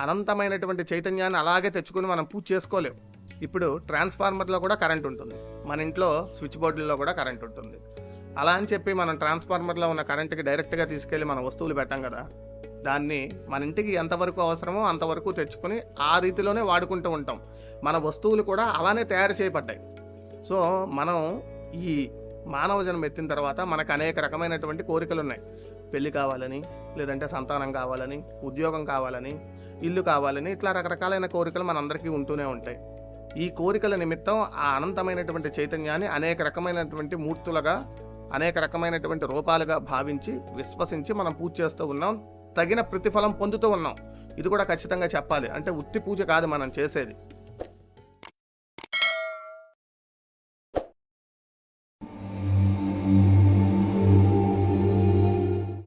అనంతమైనటువంటి చైతన్యాన్ని అలాగే తెచ్చుకుని మనం పూజ చేసుకోలేము ఇప్పుడు ట్రాన్స్ఫార్మర్లో కూడా కరెంట్ ఉంటుంది. మన ఇంట్లో స్విచ్ బోర్డుల్లో కూడా కరెంట్ ఉంటుంది. అలా అని చెప్పి మనం ట్రాన్స్ఫార్మర్లో ఉన్న కరెంట్కి డైరెక్ట్గా తీసుకెళ్ళి మన వస్తువులు పెట్టాం కదా దాన్ని మన ఇంటికి ఎంతవరకు అవసరమో అంతవరకు తెచ్చుకొని ఆ రీతిలోనే వాడుకుంటూ ఉంటాం. మన వస్తువులు కూడా అలానే తయారు చేయబడ్డాయి. సో మనం ఈ మానవ జన్మ ఎత్తిన తర్వాత మనకు అనేక రకమైనటువంటి కోరికలు ఉన్నాయి పెళ్ళి కావాలని లేదంటే సంతానం కావాలని ఉద్యోగం కావాలని ఇల్లు కావాలని ఇట్లా రకరకాలైన కోరికలు మనందరికీ ఉంటూనే ఉంటాయి. ఈ కోరికల నిమిత్తం ఆ అనంతమైనటువంటి చైతన్యాన్ని అనేక రకమైనటువంటి మూర్తులుగా అనేక రకమైనటువంటి రూపాలుగా భావించి విశ్వసించి మనం పూజ చేస్తూ ఉన్నాం. తగిన ప్రతిఫలం పొందుతూ ఉన్నాం. ఇది కూడా ఖచ్చితంగా చెప్పాలి. అంటే ఉత్తి పూజ కాదు మనం చేసేది.